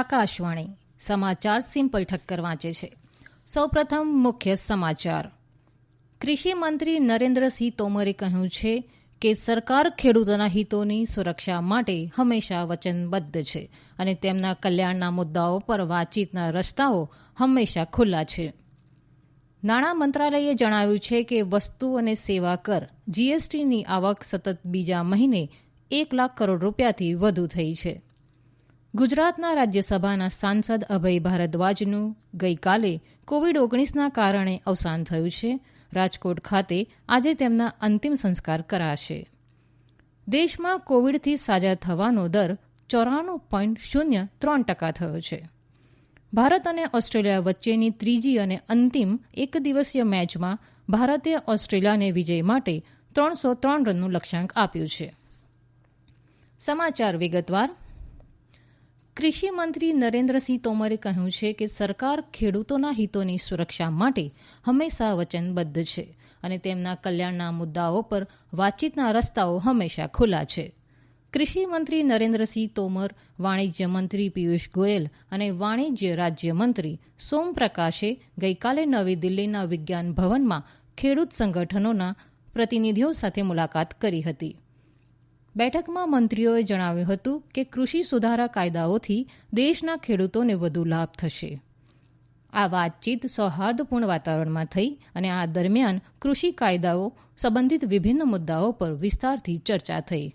આકાશવાણી. સમાચાર સિમ્પલ ઠક્કર વાંચે છે. સૌપ્રથમ મુખ્ય સમાચાર. કૃષિ મંત્રી નરેન્દ્રસિંહ તોમરે કહ્યું છે કે સરકાર ખેડૂતોના હિતોની સુરક્ષા માટે હંમેશા વચનબદ્ધ છે અને તેમના કલ્યાણના મુદ્દાઓ પર વાતચીતના રસ્તાઓ હંમેશા ખુલ્લા છે. નાણાં મંત્રાલયે જણાવ્યું છે કે વસ્તુ અને સેવા કર જીએસટીની આવક સતત બીજા મહિને એક લાખ કરોડ રૂપિયાથી વધુ થઈ છે. ગુજરાતના રાજ્યસભાના સાંસદ અભય ભારદ્વાજનું ગઈકાલે કોવિડ ઓગણીસના કારણે અવસાન થયું છે. રાજકોટ ખાતે આજે તેમના અંતિમ સંસ્કાર કરાશે. દેશમાં કોવિડથી સાજા થવાનો દર ચોરાણું પોઈન્ટ શૂન્ય ત્રણ ટકા થયો છે. ભારત અને ઓસ્ટ્રેલિયા વચ્ચેની ત્રીજી અને અંતિમ એક દિવસીય મેચમાં ભારતે ઓસ્ટ્રેલિયાને વિજય માટે ત્રણસો ત્રણ રનનું લક્ષ્યાંક આપ્યું છે. સમાચાર વિગતવાર કૃષિ મંત્રી નરેન્દ્રસિંહ તોમરે કહ્યું છે કે સરકાર ખેડૂતોના હિતોની સુરક્ષા માટે હંમેશા વચનબદ્ધ છે અને તેમના કલ્યાણના મુદ્દાઓ પર વાતચીતના રસ્તાઓ હંમેશા ખુલ્લા છે. કૃષિ મંત્રી નરેન્દ્રસિંહ તોમર, વાણિજ્ય મંત્રી પિયુષ ગોયલ અને વાણિજ્ય રાજ્યમંત્રી સોમ પ્રકાશે ગઈકાલે નવી દિલ્હીના વિજ્ઞાન ભવનમાં ખેડૂત સંગઠનોના પ્રતિનિધિઓ સાથે મુલાકાત કરી હતી. બેઠકમાં મંત્રીઓએ જણાવ્યું હતું કે કૃષિ સુધારા કાયદાઓથી દેશના ખેડૂતોને વધુ લાભ થશે. આ વાતચીત સૌહાર્દપૂર્ણ વાતાવરણમાં થઈ અને આ દરમિયાન કૃષિ કાયદાઓ સંબંધિત વિભિન્ન મુદ્દાઓ પર વિસ્તારથી ચર્ચા થઈ.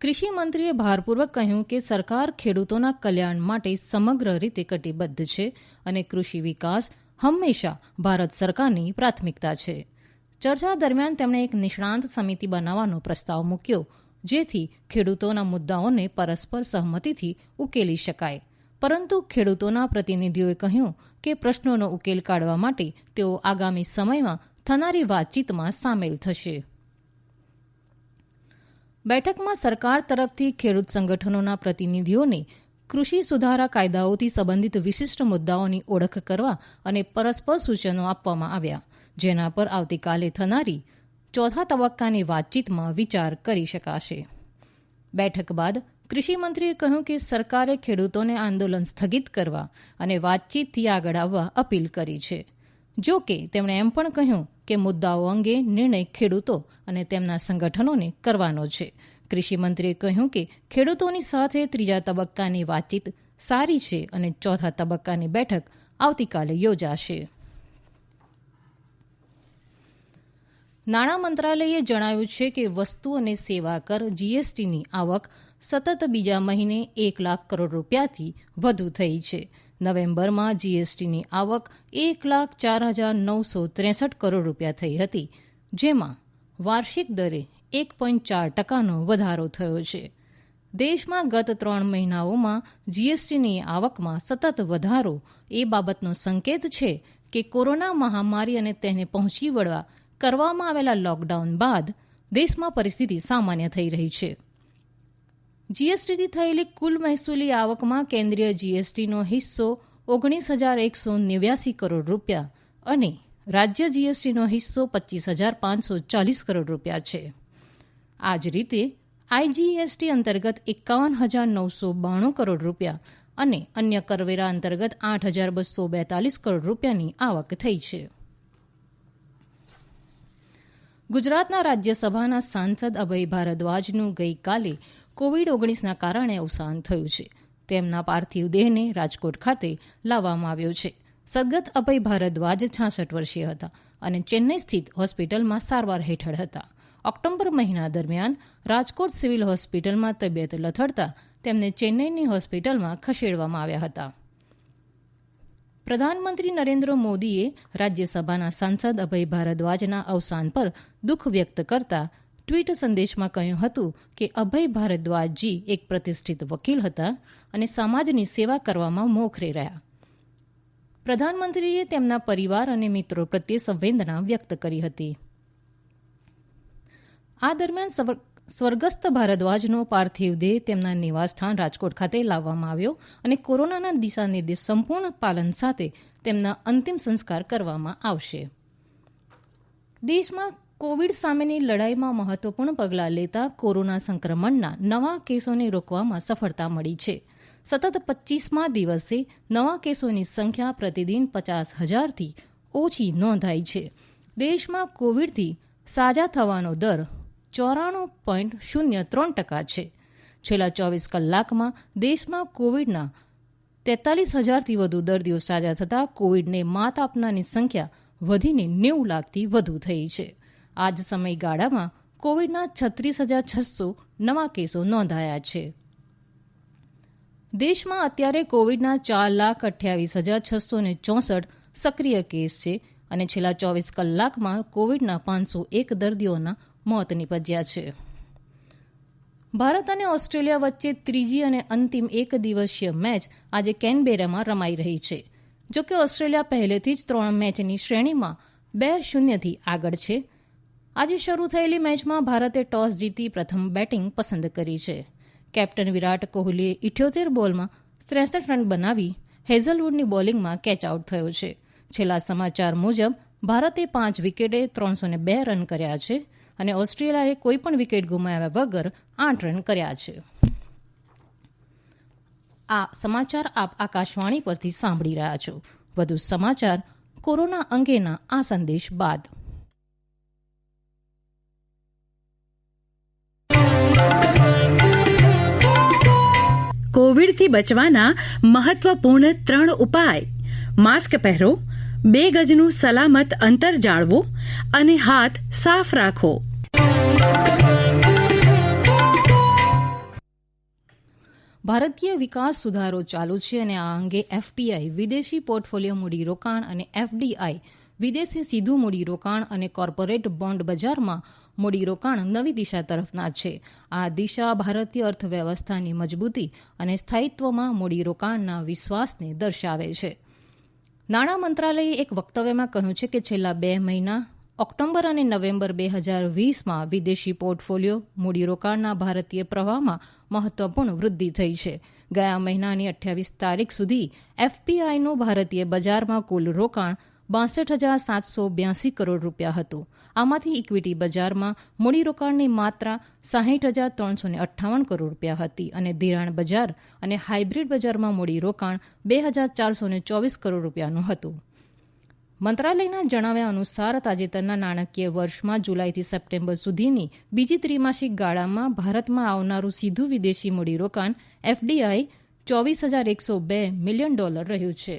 કૃષિ મંત્રીએ ભારપૂર્વક કહ્યું કે સરકાર ખેડૂતોના કલ્યાણ માટે સમગ્ર રીતે કટિબદ્ધ છે અને કૃષિ વિકાસ હંમેશા ભારત સરકારની પ્રાથમિકતા છે. ચર્ચા દરમિયાન તેમણે એક નિષ્ણાંત સમિતિ બનાવવાનો પ્રસ્તાવ મૂક્યો, જેથી ખેડૂતોના મુદ્દાઓને પરસ્પર સહમતિથી ઉકેલી શકાય. પરંતુ ખેડૂતોના પ્રતિનિધિઓએ કહ્યું કે પ્રશ્નોનો ઉકેલ કાઢવા માટે તેઓ આગામી સમયમાં થનારી વાતચીતમાં સામેલ થશે. બેઠકમાં સરકાર તરફથી ખેડૂત સંગઠનોના પ્રતિનિધિઓને કૃષિ સુધારા કાયદાઓથી સંબંધિત વિશિષ્ટ મુદ્દાઓની ઓળખ કરવા અને પરસ્પર સૂચનો આપવામાં આવ્યા. જેના પર આવતીકાલે થનારી ચોથા તબક્કાની વાતચીતમાં વિચાર કરી શકાશે. બેઠક બાદ કૃષિમંત્રીએ કહ્યું કે સરકારે ખેડૂતોને આંદોલન સ્થગિત કરવા અને વાતચીતથી આગળ આવવા અપીલ કરી છે. જો કે તેમણે એમ પણ કહ્યું કે મુદ્દાઓ અંગે નિર્ણય ખેડૂતો અને તેમના સંગઠનોને કરવાનો છે. કૃષિમંત્રીએ કહ્યું કે ખેડૂતોની સાથે ત્રીજા તબક્કાની વાતચીત સારી છે અને ચોથા તબક્કાની બેઠક આવતીકાલે યોજાશે. નાણાં મંત્રાલયે જણાવ્યું છે કે વસ્તુ અને સેવા કર જીએસટીની આવક સતત બીજા મહિને એક લાખ કરોડ રૂપિયાથી વધુ થઈ છે. નવેમ્બરમાં જીએસટીની આવક એક લાખ ચાર હજાર નવસો ત્રેસઠ કરોડ રૂપિયા થઈ હતી, જેમાં વાર્ષિક દરે એક પોઈન્ટ ચાર ટકાનો વધારો થયો છે. દેશમાં ગત ત્રણ મહિનાઓમાં જીએસટીની આવકમાં સતત વધારો એ બાબતનો સંકેત છે કે કોરોના મહામારી અને તેને પહોંચી વળવા કરવામાં આવેલા લોકડાઉન બાદ દેશમાં પરિસ્થિતિ સામાન્ય થઈ રહી છે. જીએસટીથી થયેલી કુલ મહેસૂલી આવકમાં કેન્દ્રીય જીએસટીનો હિસ્સો ઓગણીસ હજાર એકસો નેવ્યાસી કરોડ રૂપિયા અને રાજ્ય જીએસટીનો હિસ્સો પચીસ હજાર પાંચસો ચાલીસ કરોડ રૂપિયા છે. આ જ રીતે આઈજીએસટી અંતર્ગત એકાવન હજાર નવસો બાણું કરોડ રૂપિયા અને અન્ય કરવેરા અંતર્ગત આઠ હજાર બસો બેતાલીસ કરોડ રૂપિયાની આવક થઈ છે. ગુજરાતના રાજ્યસભાના સાંસદ અભય ભારદ્વાજનું ગઈકાલે કોવિડ ઓગણીસના કારણે અવસાન થયું છે. તેમના પાર્થિવ દેહને રાજકોટ ખાતે લાવવામાં આવ્યો છે. સદગત અભય ભારદ્વાજ છાસઠ વર્ષીય હતા અને ચેન્નઈ સ્થિત હોસ્પિટલમાં સારવાર હેઠળ હતા. ઓક્ટોબર મહિના દરમિયાન રાજકોટ સિવિલ હોસ્પિટલમાં તબિયત લથડતા તેમને ચેન્નઈની હોસ્પિટલમાં ખસેડવામાં આવ્યા હતા. પ્રધાનમંત્રી નરેન્દ્ર મોદીએ રાજ્યસભાના સાંસદ અભય ભારદ્વાજના અવસાન પર દુઃખ વ્યક્ત કરતા ટ્વીટ સંદેશમાં કહ્યું હતું કે અભય ભારદ્વાજજી એક પ્રતિષ્ઠિત વકીલ હતા અને સમાજની સેવા કરવામાં મોખરે રહ્યા. પ્રધાનમંત્રીએ તેમના પરિવાર અને મિત્રો પ્રત્યે સંવેદના વ્યક્ત કરી હતી. આ દરમિયાન સ્વર્ગસ્થ ભારદ્વાજનો પાર્થિવ દેહ તેમના નિવાસસ્થાન રાજકોટ ખાતે લાવવામાં આવ્યો અને કોરોનાના દિશાનિર્દેશ સંપૂર્ણ પાલન સાથે તેમના અંતિમ સંસ્કાર કરવામાં આવશે. દેશમાં કોવિડ સામેની લડાઈમાં મહત્વપૂર્ણ પગલાં લેતા કોરોના સંક્રમણના નવા કેસોને રોકવામાં સફળતા મળી છે. સતત પચીસમા દિવસે નવા કેસોની સંખ્યા પ્રતિદિન પચાસ હજારથી ઓછી નોંધાઈ છે. દેશમાં કોવિડથી સાજા થવાનો દર ચોરાણું પોઈન્ટ શૂન્ય ત્રણ ટકા છે. છેલ્લા ચોવીસ કલાકમાં દેશમાં કોવિડના તેતાલીસ હજારથી વધુ દર્દીઓ સાજા થતાં કોવિડને માત આપનારની સંખ્યા વધીને નેવું લાખથી વધુ થઈ છે. આ જ સમયગાળામાં કોવિડના છત્રીસ હજાર છસો નવા કેસો નોંધાયા છે. દેશમાં અત્યારે કોવિડના ચાર લાખ અઠ્યાવીસ હજાર છસો ને ચોસઠ સક્રિય કેસ છે અને છેલ્લા ચોવીસ કલાકમાં કોવિડના પાંચસો એક દર્દીઓના મોત નિપજ્યા છે. ભારત અને ઓસ્ટ્રેલિયા વચ્ચે ત્રીજી અને અંતિમ એક દિવસીય મેચ આજે કેનબેરામાં રમાઈ રહી છે. જોકે ઓસ્ટ્રેલિયા પહેલેથી જ ત્રણ મેચની શ્રેણીમાં બે શૂન્યથી આગળ છે. આજે શરૂ થયેલી મેચમાં ભારતે ટોસ જીતી પ્રથમ બેટિંગ પસંદ કરી છે. કેપ્ટન વિરાટ કોહલીએ ઇઠ્યોતેર બોલમાં ત્રેસઠ રન બનાવી હેઝલવુડની બોલિંગમાં કેચ આઉટ થયો છે. છેલ્લા સમાચાર મુજબ, ભારતે પાંચ વિકેટે ત્રણસો બે રન કર્યા છે. અને ઓસ્ટ્રેલિયાએ કોઈપણ વિકેટ ગુમાવ્યા વગર આઠ રન કર્યા છે. આ સમાચાર આપ આકાશવાણી પરથી સાંભળી રહ્યા છો. વધુ સમાચાર કોરોના અંગેના આ સંદેશ બાદ. કોવિડથી બચવાના મહત્વપૂર્ણ ત્રણ ઉપાય. માસ્ક પહેરો બે ગજનું સલામત અંતર જાળવો અને હાથ સાફ રાખો. ભારતીય વિકાસ સુધારો ચાલુ છે અને આ અંગે એફપીઆઈ વિદેશી પોર્ટફોલિયો મૂડીરોકાણ અને એફડીઆઈ વિદેશી સીધું મૂડીરોકાણ અને કોર્પોરેટ બોન્ડ બજારમાં મૂડીરોકાણ નવી દિશા તરફના છે. આ દિશા ભારતીય અર્થવ્યવસ્થાની મજબૂતી અને સ્થાયિત્વમાં મૂડીરોકાણના વિશ્વાસને દર્શાવે છે. નાણાં મંત્રાલયે એક વક્તવ્યમાં કહ્યું છે કે છેલ્લા બે મહિના, ઓક્ટોબર અને નવેમ્બર બે હજાર વીસમાં વિદેશી પોર્ટફોલિયો મૂડીરોકાણના ભારતીય પ્રવાહમાં મહત્વપૂર્ણ વૃદ્ધિ થઈ છે. ગયા મહિનાની અઠ્યાવીસ તારીખ સુધી એફપીઆઈનું ભારતીય બજારમાં કુલ રોકાણ બાસઠ હજાર સાતસો બ્યાસી કરોડ રૂપિયા હતું. આમાંથી ઇક્વિટી બજારમાં મૂડીરોકાણની માત્રા સાહીઠ હજાર ત્રણસો અઠ્ઠાવન કરોડ રૂપિયા હતી અને ધિરાણ બજાર અને હાઇબ્રિડ બજારમાં મૂડીરોકાણ બે હજાર ચારસો ચોવીસ કરોડ રૂપિયાનું હતું. મંત્રાલયના જણાવ્યા અનુસાર તાજેતરના નાણાકીય વર્ષમાં જુલાઈથી સપ્ટેમ્બર સુધીની બીજી ત્રિમાસિક ગાળામાં ભારતમાં આવનારું સીધું વિદેશી મૂડીરોકાણ એફડીઆઈ ચોવીસ હજાર એકસો બે મિલિયન ડોલર રહ્યું છે.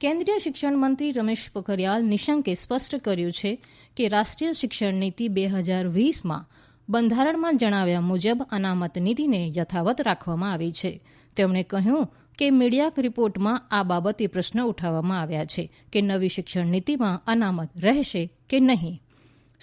કેન્દ્રીય શિક્ષણ મંત્રી રમેશ પોખરિયાલ નિશંકે સ્પષ્ટ કર્યું છે કે રાષ્ટ્રીય શિક્ષણ નીતિ બે હજાર વીસમાં બંધારણમાં જણાવ્યા મુજબ અનામત નીતિને યથાવત રાખવામાં આવી છે. તેમણે કહ્યું કે મીડિયા રિપોર્ટમાં આ બાબતે પ્રશ્ન ઉઠાવવામાં આવ્યા છે કે નવી શિક્ષણ નીતિમાં અનામત રહેશે કે નહીં.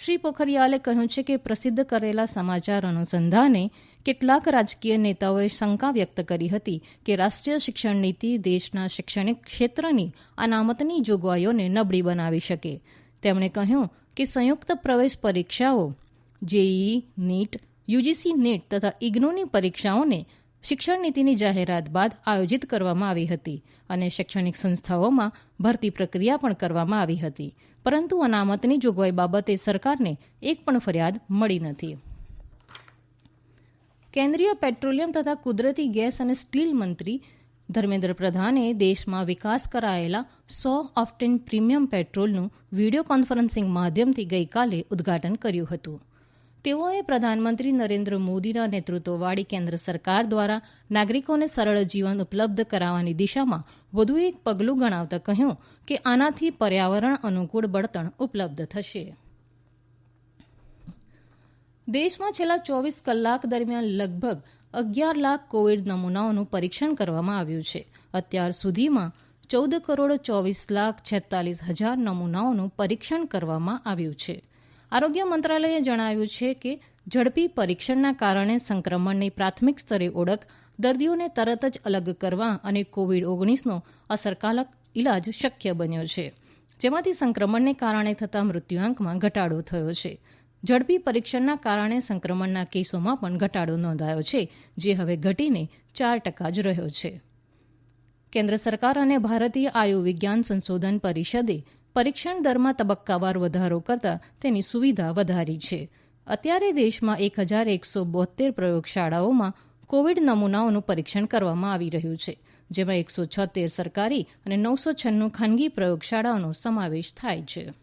શ્રી પોખરિયાલે કહ્યું છે કે પ્રસિદ્ધ કરેલા સમાચાર અનુસંધાને કેટલાક રાજકીય નેતાઓએ શંકા વ્યક્ત કરી હતી કે રાષ્ટ્રીય શિક્ષણ નીતિ દેશના શૈક્ષણિક ક્ષેત્રની અનામતની જોગવાઈઓને નબળી બનાવી શકે. તેમણે કહ્યું કે સંયુક્ત પ્રવેશ પરીક્ષાઓ જેઈઈ નીટ, યુજીસી નીટ તથા ઇગ્નોની પરીક્ષાઓને શિક્ષણ નીતિની જાહેરાત બાદ આયોજિત કરવામાં આવી હતી અને શૈક્ષણિક સંસ્થાઓમાં ભરતી પ્રક્રિયા પણ કરવામાં આવી હતી. પરંતુ અનામતની જોગવાઈ બાબતે સરકારને એક પણ ફરિયાદ મળી નથી. કેન્દ્રીય પેટ્રોલિયમ તથા કુદરતી ગેસ અને સ્ટીલ મંત્રી ધર્મેન્દ્ર પ્રધાને દેશમાં વિકાસ કરાયેલા સો ઓફટેન પ્રીમિયમ પેટ્રોલનું વીડિયો કોન્ફરન્સિંગ માધ્યમથી ગઈકાલે ઉદ્ઘાટન કર્યું હતું. તેઓએ પ્રધાનમંત્રી નરેન્દ્ર મોદીના નેતૃત્વવાળી કેન્દ્ર સરકાર દ્વારા નાગરિકોને સરળ જીવન ઉપલબ્ધ કરાવવાની દિશામાં વધુ એક પગલું ગણાવતા કહ્યું કે આનાથી પર્યાવરણ અનુકૂળ બળતણ ઉપલબ્ધ થશે. દેશમાં છેલ્લા ચોવીસ કલાક દરમિયાન લગભગ અગિયાર લાખ કોવિડ નમૂનાઓનું પરીક્ષણ કરવામાં આવ્યું છે. અત્યાર સુધીમાં ચૌદ કરોડ ચોવીસ લાખ છેતાલીસ હજાર નમૂનાઓનું પરીક્ષણ કરવામાં આવ્યું છે. આરોગ્ય મંત્રાલયે જણાવ્યું છે કે ઝડપી પરીક્ષણના કારણે સંક્રમણની પ્રાથમિક સ્તરે ઓળખ દર્દીઓને તરત જ અલગ કરવા અને કોવિડ ઓગણીસનો અસરકારક ઇલાજ શક્ય બન્યો છે. જેમાંથી સંક્રમણને કારણે થતા મૃત્યુઆંકમાં ઘટાડો થયો છે. ઝડપી પરીક્ષણના કારણે સંક્રમણના કેસોમાં પણ ઘટાડો નોંધાયો છે, જે હવે ઘટીને ચાર ટકા જ રહ્યો છે. કેન્દ્ર સરકાર અને ભારતીય આયુર્વિજ્ઞાન સંશોધન પરિષદે પરીક્ષણ દરમાં તબક્કાવાર વધારો કરતા તેની સુવિધા વધારી છે. અત્યારે દેશમાં એક હજાર એકસો બોતેર પ્રયોગશાળાઓમાં કોવિડ નમૂનાઓનું પરીક્ષણ કરવામાં આવી રહ્યું છે, જેમાં એકસો છોતેર સરકારી અને નવસો છન્નું ખાનગી પ્રયોગશાળાઓનો સમાવેશ થાય છે.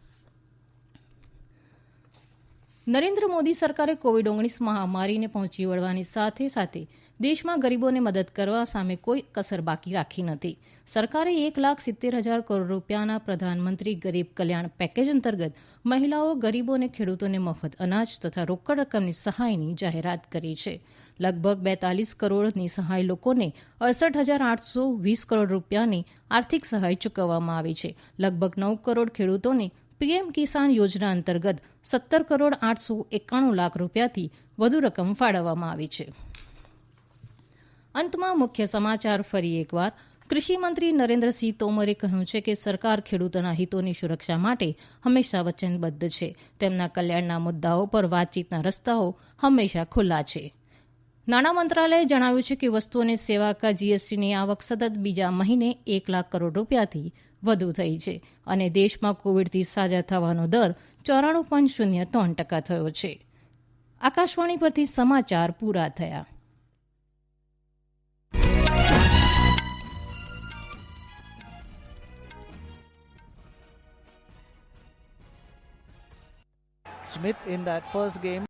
નરેન્દ્ર મોદી સરકારે કોવિડ ઓગણીસ મહામારીને પહોંચી વળવાની સાથે સાથે દેશમાં ગરીબોને મદદ કરવા સામે કોઈ કસર બાકી રાખી નથી. સરકારે એક લાખ સિત્તેર હજાર કરોડ રૂપિયાના પ્રધાનમંત્રી ગરીબ કલ્યાણ પેકેજ અંતર્ગત મહિલાઓ, ગરીબો અને ખેડૂતોને મફત અનાજ તથા રોકડ રકમની સહાયની જાહેરાત કરી છે. લગભગ બેતાલીસ કરોડની સહાય લોકોને અડસઠ હજાર આઠસો વીસ કરોડ રૂપિયાની આર્થિક સહાય ચૂકવવામાં આવી છે. લગભગ નવ કરોડ ખેડૂતોને પીએમ કિસાન યોજના અંતર્ગત સત્તર કરોડ આઠસો એકાણું લાખ રૂપિયાથી વધુ રકમ ફાળવવામાં આવી છે. અંતમાં મુખ્ય સમાચાર ફરી એકવાર. કૃષિ મંત્રી નરેન્દ્રસિંહ તોમરે કહ્યું છે કે સરકાર ખેડૂતોના હિતોની સુરક્ષા માટે હંમેશા વચનબદ્ધ છે. તેમના કલ્યાણના મુદ્દાઓ પર વાતચીતના રસ્તાઓ હંમેશા ખુલ્લા છે. નાણાં મંત્રાલયે જણાવ્યું છે કે વસ્તુ અને સેવા કર જીએસટીની આવક સતત બીજા મહિને એક લાખ કરોડ રૂપિયાથી વધુ થઈ છે અને દેશમાં કોવિડથી સાજા થવાનો દર ચોરાણું પોઈન્ટ શૂન્ય ત્રણ ટકા થયો છે. આકાશવાણી પરથી સમાચાર પૂરા થયા. Smith in that first game